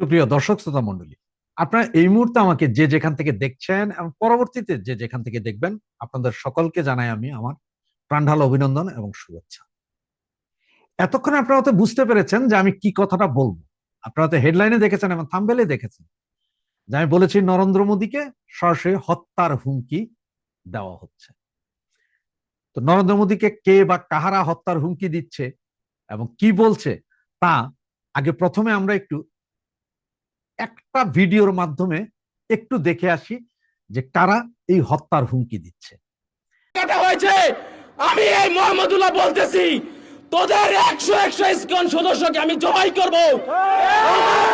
সুপ্রিয় দর্শক, শ্রোতা মন্ডলী আপনারা এই মুহূর্তে আমাকে যে যেখান থেকে দেখছেন এবং পরবর্তীতে যে যেখান থেকে দেখবেন, আপনাদের সকলকে জানাই আমি আমার প্রাণঢাল অভিনন্দন এবং শুভেচ্ছা। এতক্ষণ আপনারা হয়তো বুঝতে পেরেছেন যে আমি কি কথাটা বলব। আপনারা তো হেডলাইনে দেখেছেন এবং থাম্বেলে দেখেছেন যে আমি বলেছি, নরেন্দ্র মোদীকে সরাসরি হত্যার হুমকি দেওয়া হচ্ছে। তো নরেন্দ্র মোদীকে কে বা কাহারা হত্যার হুমকি দিচ্ছে এবং কি বলছে, তা আগে প্রথমে আমরা একটু একটা ভিডিওর মাধ্যমে একটু দেখে আসি যে কারা এই হত্যার হুমকি দিচ্ছে। কাটা হয়েছে, আমি এই মোহাম্মদুল্লাহ বলতেছি, তোদের একশো একশো ইসকন সদস্যকে আমি জবাই করব।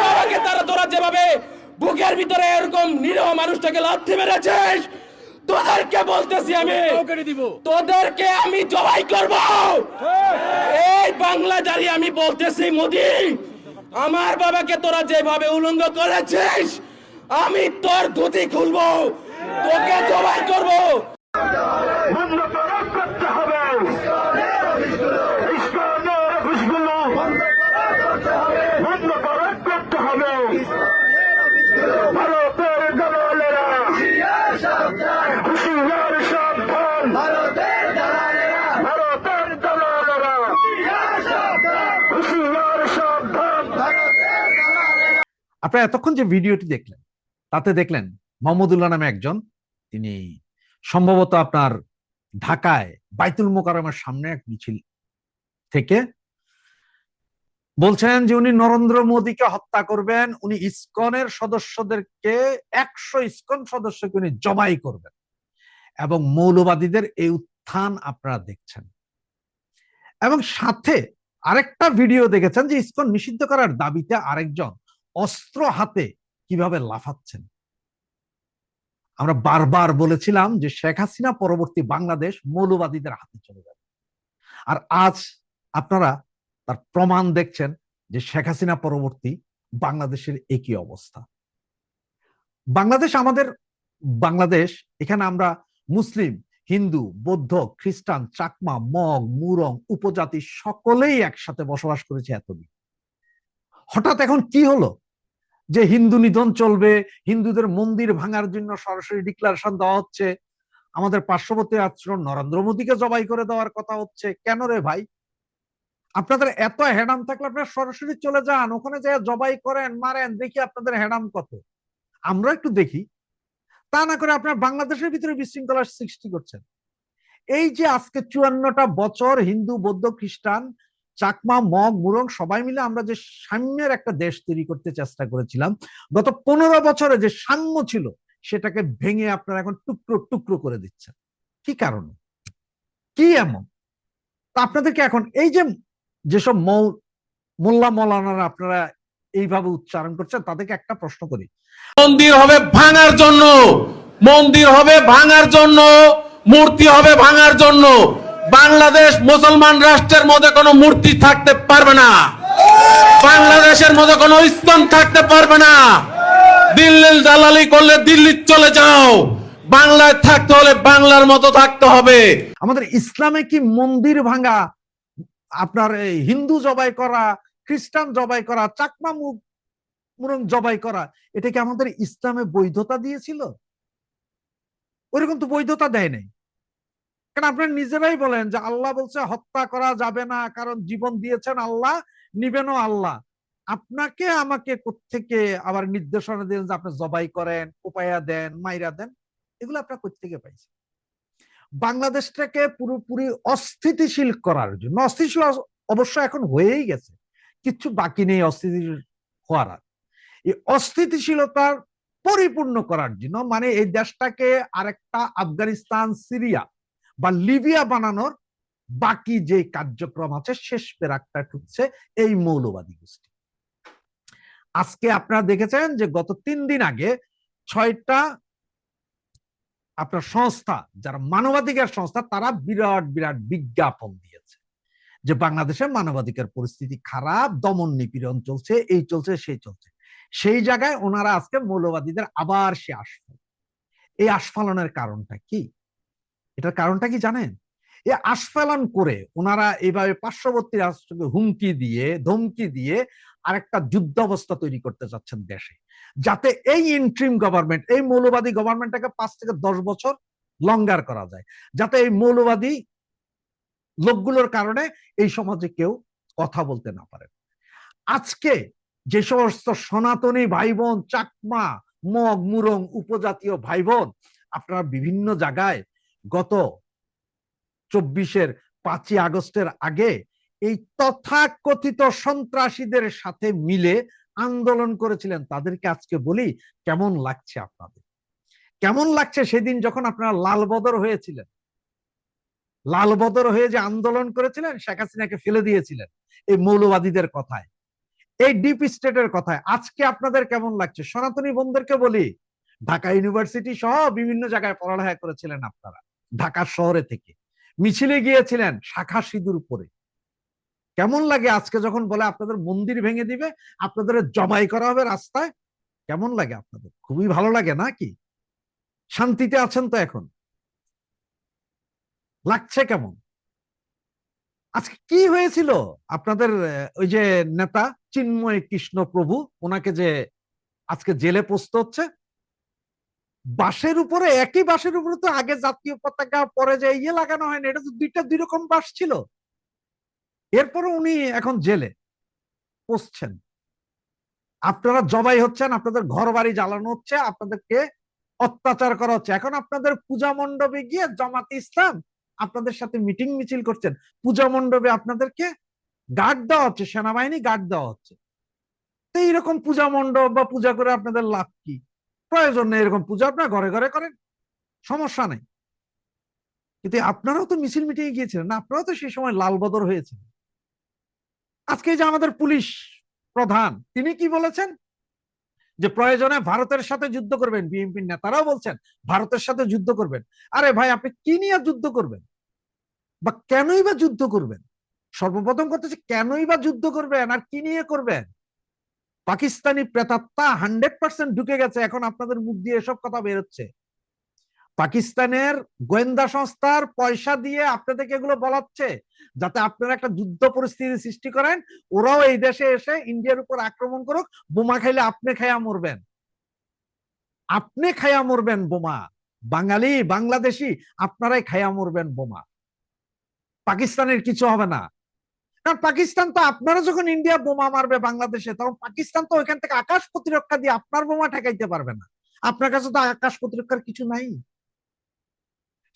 বাবাকে তারা তোরা যেভাবে বুকের ভিতরে এরকম নিরহ মানুষটাকে লাথি মেরেছিস, তোদেরকে বলতেছি আমি, তোদেরকে আমি জবাই করব। এই বাংলা জারি আমি বলতেছি, মোদি আমার বাবাকে তোরা যেভাবে উলঙ্গ করেছিস আমি তোর ধুতি খুলবো তোকে জবাই করব বন্ধ করা করতে হবে ইস্কনের অফিসগুলো বন্ধ করা করতে হবে ভারতের দালালেরা হুশিয়ার সাবধান ভারতের দালালেরা হুশিয়ার সাবধান আপনারা এতক্ষণ যে ভিডিওটি দেখলেন, তাতে দেখলেন মোহাম্মদুল্লাহ নামে একজন, তিনি সম্ভবত আপনার ঢাকায় বাইতুল মোকারমের সামনে এক মিছিল থেকে বলছেন যে উনি নরেন্দ্র মোদীকে হত্যা করবেন, উনি ইসকনের সদস্যদেরকে, একশো ইসকন সদস্যকে উনি জবাই করবেন। এবং মৌলবাদীদের এই উত্থান আপনারা দেখছেন। এবং সাথে আরেকটা ভিডিও দেখেছেন যে ইসকন নিষিদ্ধ করার দাবিতে আরেকজন অস্ত্র হাতে কীভাবে লাফাচ্ছেন? আমরা বারবার বলেছিলাম যে শেখ হাসিনা পরবর্তী বাংলাদেশ মৌলবাদীদের হাতে চলে যাবে। আর আজ আপনারা তার প্রমাণ দেখছেন যে শেখ হাসিনা পরবর্তী বাংলাদেশের একই অবস্থা। বাংলাদেশ আমাদের, বাংলাদেশ, এখানে আমরা মুসলিম, হিন্দু, বৌদ্ধ, খ্রিস্টান, চাকমা, মগ, মুরং, উপজাতি সকলেই একসাথে বসবাস করেছে এতদিন। হঠাৎ এখন কি হলো? যে হিন্দু নিধন চলবে, হিন্দুদের মন্দির ভাঙার জন্য সরাসরি ডিক্লারেশন দেওয়া হচ্ছে। আমাদের পার্শ্ববর্তী আচরণ নরেন্দ্র মোদীকে জবাই করে দেওয়ার কথা হচ্ছে। কেন রে ভাই? আপনাদের এত হ্যাডাম থাকলে আপনারা সরাসরি চলে যান, ওখানে যায় জবাই করেন, মারেন, দেখি আপনাদের হ্যাডাম কত। আমরা একটু দেখি। তা না করে আপনারা বাংলাদেশের ভিতরে বিশৃঙ্খলার সৃষ্টি করছেন। এই যে আজকে চুয়ান্নটা বছর হিন্দু, বৌদ্ধ, খ্রিস্টান চাকমা, মগ, মুরং, সবাই মিলে আমরা যে সাম্যের একটা দেশ তৈরি করতে চেষ্টা করেছিলাম, গত পনেরো বছরে যে সাম্য ছিল, সেটাকে ভেঙে আপনারা এখন টুকরো টুকরো করে দিচ্ছেন। কি কারণে? কি এমন? আপনাদেরকে এখন এই যে যেসব মৌ, মোল্লা, মৌলানারা আপনারা এইভাবে উচ্চারণ করছেন, তাদেরকে একটা প্রশ্ন করি। মন্দির হবে ভাঙার জন্য, মন্দির হবে ভাঙার জন্য, মূর্তি হবে ভাঙার জন্য বাংলাদেশ মুসলমান রাষ্ট্রের মধ্যে কোনো মূর্তি থাকতে পারবে না। বাংলাদেশের মধ্যে কোনো ইসলাম থাকতে পারবে না। দিল্লির দালালি করলে দিল্লি চলে যাও। বাংলায় থাকতে হলে বাংলার মতো থাকতে হবে। আমাদের ইসলামে কি মন্দির ভাঙা, আপনার হিন্দু জবাই করা, খ্রিস্টান জবাই করা, চাকমা মুখ মুরং জবাই করা, এটা কি আমাদের ইসলামে বৈধতা দিয়েছিল? ওইরকম তো বৈধতা দেয় নাই। কারণ আপনারা নিজেরাই বলেন যে আল্লাহ বলছে, হত্যা করা যাবে না, কারণ জীবন দিয়েছেন আল্লাহ, নিবেনও আল্লাহ। আপনাকে আমাকে থেকে আবার নির্দেশনা দিলেন যে আপনি জবাই করেন, উপায়া দেন, মাইরা দেন? এগুলো আপনার থেকে পাইছেন? বাংলাদেশটাকে পুরোপুরি অস্থিতিশীল করার জন্য, অস্থিতিশীল অবশ্য এখন হয়েই গেছে, কিছু বাকি নেই অস্থিতিশীল হওয়ার। এই অস্থিতিশীলতার পরিপূর্ণ করার জন্য মানে এই দেশটাকে আরেকটা আফগানিস্তান, সিরিয়া বা লিবিয়া বানানোর বাকি যে কার্যক্রম আছে, শেষ পেরাকটা ঠুকছে এই মৌলবাদী গোষ্ঠী। আজকে আপনারা দেখেছেন যে গত তিন দিন আগে ছয়টা আপনার সংস্থা, যারা মানবাধিকার সংস্থা, তারা বিরাট বিরাট বিজ্ঞাপন দিয়েছে যে বাংলাদেশের মানবাধিকার পরিস্থিতি খারাপ, দমন নিপীড়ন চলছে, এই চলছে, সেই চলছে। সেই জায়গায় ওনারা আজকে মৌলবাদীদের আবার সে আস্ফালন এই আস্ফালনের কারণটা কি? এটার কারণটা কি জানেন? এ আস্ফালন করে ওনারা এইভাবে পার্শ্ববর্তী রাষ্ট্রকে হুমকি দিয়ে, ধমকি দিয়ে আরেকটা যুদ্ধ অবস্থা তৈরি করতে চাচ্ছেন দেশে। যাতে এই ইন্ট্রিম গভর্নমেন্ট এই মৌলবাদী গভর্নমেন্টটাকে পাঁচ থেকে দশ বছর লঙ্গার করা যায়। যাতে এই মৌলবাদী লোকগুলোর কারণে এই সমাজে কেউ কথা বলতে না পারে। আজকে যে সমস্ত সনাতনী ভাই বোন চাকমা, মগ, মুরং উপজাতীয় ভাই বোন আপনারা বিভিন্ন জায়গায় গত চব্বিশের পাঁচই আগস্টের আগে এই তথাকথিত সন্ত্রাসীদের সাথে মিলে আন্দোলন করেছিলেন। তাদেরকে আজকে বলি, কেমন লাগছে আপনাদের? কেমন লাগছে সেদিন যখন আপনারা লালবদর হয়েছিলেন? লালবদর হয়ে যে আন্দোলন করেছিলেন, শেখ হাসিনাকে ফেলে দিয়েছিলেন এই মৌলবাদীদের কথায়, এই ডিপ স্টেটের কথায়, আজকে আপনাদের কেমন লাগছে? সনাতনী বন্ধুদেরকে বলি, ঢাকা ইউনিভার্সিটি সহ বিভিন্ন জায়গায় পড়ালেখা করেছিলেন আপনারা। ঢাকা শহরে থেকে। মিছিলে গিয়েছিলেন শাখা সিঁদুর পরে। কেমন লাগে আজকে যখন বলে আপনাদের মন্দির ভেঙে দিবে, আপনাদের জবাই করা হবে রাস্তায়? কেমন লাগে আপনাদের? খুবই ভালো লাগে নাকি শান্তিতে আছেন তো এখন? লাগছে কেমন? আজকে কি হয়েছিল? আপনাদের ওই যে নেতা চিন্ময় কৃষ্ণ প্রভু ওনাকে যে আজকে জেলে পোস্ত হচ্ছে বাসের উপরে, একই বাসের উপরে তো আগে জাতীয় পতাকা পরে যে ইয়ে লাগানো হয়নি, এটা তো দুইটা দুই রকম বাস ছিল। এরপরে উনি এখন জেলে পসছেন আপনারা জবাই হচ্ছেন, আপনাদের ঘর বাড়ি জ্বালানো হচ্ছে, আপনাদেরকে অত্যাচার করা হচ্ছে। এখন আপনাদের পূজা মণ্ডপে গিয়ে জামাতে ইসলাম আপনাদের সাথে মিটিং মিছিল করছেন। পূজা মণ্ডপে আপনাদেরকে গার্ড দেওয়া হচ্ছে, সেনাবাহিনী গার্ড দেওয়া হচ্ছে। এইরকম পূজা মণ্ডপ বা পূজা করে আপনাদের লাভ কি? প্রয়োজন নেই এরকম পূজা আপনারা ঘরে ঘরে করেন। সমস্যা নেই। কিন্তু আপনারাও তো মিছিল মিটিং গিয়েছিলেন আপনারাও তো সেই সময় লাল বদর হয়েছে আজকে যে আমাদের পুলিশ প্রধান, তিনি কি বলেছেন? যে প্রয়োজনে ভারতের সাথে যুদ্ধ করবেন বিএনপি নেতারাও বলছেন, ভারতের সাথে যুদ্ধ করবেন। আরে ভাই, আপনি কি নিয়ে যুদ্ধ করবেন? বা কেনই বা যুদ্ধ করবেন? সর্বপ্রথম কথা হচ্ছে, কেনই বা যুদ্ধ করবেন? আর কি নিয়ে করবেন? পাকিস্তানি প্রেতাত্মা হান্ড্রেড পার্সেন্ট ঢুকে গেছে, এখন আপনাদের মুখ দিয়ে এসব কথা বেরোচ্ছে। পাকিস্তানের গোয়েন্দা সংস্থার পয়সা দিয়ে আপনাদেরকে এগুলো বলাচ্ছে, যাতে আপনারা একটা যুদ্ধ পরিস্থিতি সৃষ্টি করেন, ওরাও এই দেশে এসে ইন্ডিয়ার উপর আক্রমণ করুক, বোমা খাইলে আপনি খাইয়া মরবেন। আপনি খাইয়া মরবেন বোমা, বাঙালি, বাংলাদেশি, আপনারাই খাইয়া মরবেন বোমা। পাকিস্তানের কিছু হবে না। কারণ পাকিস্তান তো আপনারা যখন ইন্ডিয়া বোমা মারবে বাংলাদেশে, তখন পাকিস্তান তো ওইখান থেকে আকাশ প্রতিরক্ষা দিয়ে আপনার বোমা ঠেকাইতে পারবে না। আপনার কাছে তো আকাশ প্রতিরক্ষার কিছু নাই।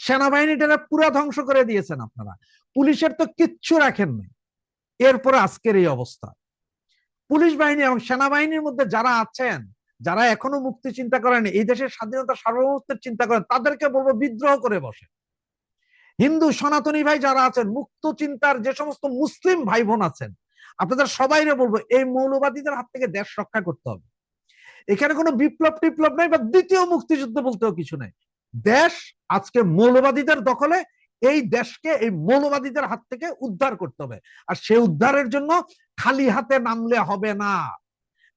সেনাবাহিনীটা পুরা ধ্বংস করে দিয়েছেন আপনারা। পুলিশের তো কিচ্ছু রাখেন নাই। এরপর আজকের এই অবস্থা। পুলিশ বাহিনী এবং সেনাবাহিনীর মধ্যে যারা আছেন, যারা এখনও মুক্তি চিন্তা করেন এই দেশের স্বাধীনতা সার্বভৌমত্বের চিন্তা করেন, তাদেরকে বলব বিদ্রোহ করে বসে হিন্দু সনাতনী ভাই যারা আছেন, মুক্ত চিন্তার যে সমস্ত মুসলিম ভাই বোন আছেন, আপনাদের সবাইরে বলব, এই মৌলবাদীদের হাত থেকে দেশ রক্ষা করতে হবে। এখানে কোনো বিপ্লব টিপ্লব নাই বা দ্বিতীয় মুক্তিযুদ্ধ বলতেও কিছু নাই। দেশ আজকে মৌলবাদীদের দখলে, এই দেশকে এই মৌলবাদীদের হাত থেকে উদ্ধার করতে হবে। আর সে উদ্ধারের জন্য খালি হাতে নামলে হবে না।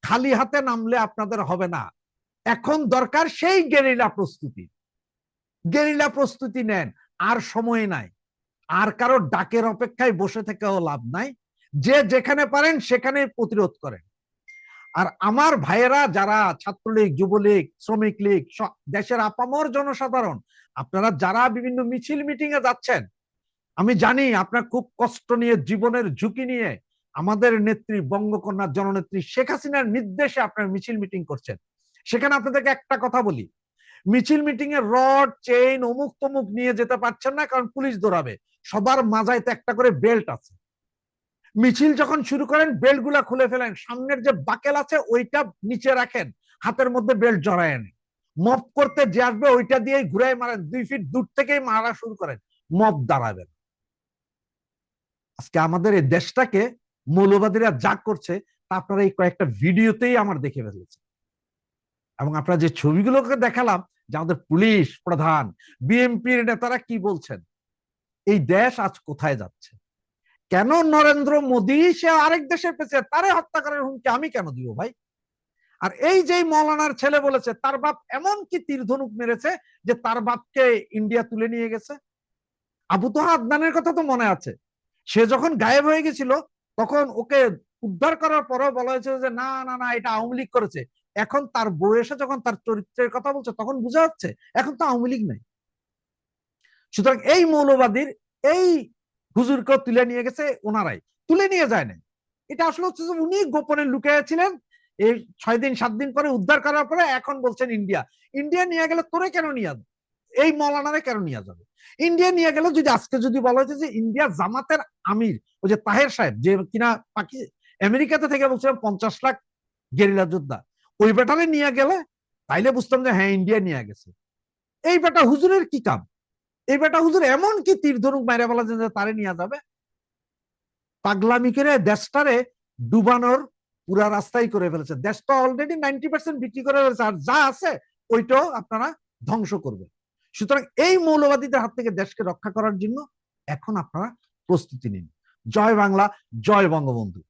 খালি হাতে নামলে আপনাদের হবে না। এখন দরকার সেই গেরিলা প্রস্তুতি। গেরিলা প্রস্তুতি নেন। আর সময় নাই। আর কারও ডাকের অপেক্ষায় বসে থেকেও লাভ নাই। যে যেখানে পারেন সেখানে প্রতিরোধ করেন। আর আমার ভাইয়েরা যারা ছাত্রলীগ, যুবলীগ, শ্রমিক লীগ দেশের আপামর জনসাধারণ, আপনারা যারা বিভিন্ন মিছিল মিটিং এ যাচ্ছেন, আমি জানি আপনার খুব কষ্ট নিয়ে, জীবনের ঝুঁকি নিয়ে আমাদের নেত্রী, বঙ্গকন্যা জননেত্রী শেখ হাসিনার নির্দেশে আপনার মিছিল মিটিং করছেন। সেখানে আপনাদেরকে একটা কথা বলি। মিছিল মিটিং এ রড, চেইন অমুক তমুক নিয়ে যেতে পারছেন না কারণ পুলিশ দৌড়াবে। সবার মাজায় তো একটা করে বেল্ট আছে। মিছিল যখন শুরু করেন বেল্টগুলা খুলে ফেলেন। সামনের যে বাকেল আছে, ওইটা নিচে রাখেন। হাতের মধ্যে বেল্ট জড়ায় মপ করতে যে আসবে, ওইটা দিয়ে ঘুরাই মারেন। দুই ফিট দূর থেকেই মারা শুরু করেন। মপ দাঁড়াবেন। আজকে আমাদের এই দেশটাকে মৌলবাদীরা যা করছে, তা আপনারা এই কয়েকটা ভিডিওতেই আমার দেখে ফেলেছে এবং আপনারা যে ছবিগুলোকে দেখালাম, যে আমাদের পুলিশ প্রধান, বিএনপির নেতারা কি বলছেন? এই দেশ আজ কোথায় যাচ্ছে? কেন নরেন্দ্র মোদী সে আরেক দেশের প্রেসিডেন্ট তারে হত্যা করার হুমকি আমি কেন দিব ভাই? আর এই যে মৌলানার ছেলে বলেছে, তার বাপ এমন কি তীর ধনুক মেরেছে যে তার বাপকে ইন্ডিয়া তুলে নিয়ে গেছে? আবু তোহা আদনানের কথা তো মনে আছে। সে যখন গায়েব হয়ে গেছিল, তখন ওকে উদ্ধার করার পরও বলা হয়েছে যে, না না না, এটা আওয়ামী লীগ করেছে। এখন তার বউ এসে যখন তার চরিত্রের কথা বলছে, তখন বোঝা যাচ্ছে এখন তো আওয়ামী লীগ নাই। সুতরাং এই মৌলবাদীর এই হুজুরকে তুলে নিয়ে গেছে ওনারাই। তুলে নিয়ে যায় নাই। এটা আসলে হচ্ছে যে উনি গোপনে লুকিয়ে ছিলেন, এই ছয় দিন, সাত দিন পরে উদ্ধার করার পরে এখন বলছেন ইন্ডিয়া। ইন্ডিয়া নিয়ে গেলে তোরে কেন নিয়ে এই মৌলানারে কেন নিয়ে যাবে? ইন্ডিয়া নিয়ে গেলে যদি আজকে যদি বলা হয়েছে যে ইন্ডিয়া জামাতের আমির, ওই যে তাহের সাহেব, যে কিনা পাকি আমেরিকাতে থেকে বলছিলাম পঞ্চাশ লাখ গেরিলা যোদ্ধা ওই বেটারে নিয়ে গেলে তাইলে বুঝতাম যে হ্যাঁ ইন্ডিয়া নিয়ে গেছে। এই বেটা হুজুরের কি কাম? এই বেটা হুজুর এমন কি তীর ধনুক মাইরা বলা যে তারে নিয়ে যাবে? পাগলামি করে দেশটারে ডুবানোর পুরা রাস্তাই করে ফেলেছে। দেশটা অলরেডি নাইনটি পার্সেন্ট বিক্রি করে ফেলেছে আর যা আছে ওইটাও আপনারা ধ্বংস করবে সুতরাং এই মৌলবাদীদের হাত থেকে দেশকে রক্ষা করার জন্য এখন আপনারা প্রস্তুতি নিন। জয় বাংলা, জয় বঙ্গবন্ধু।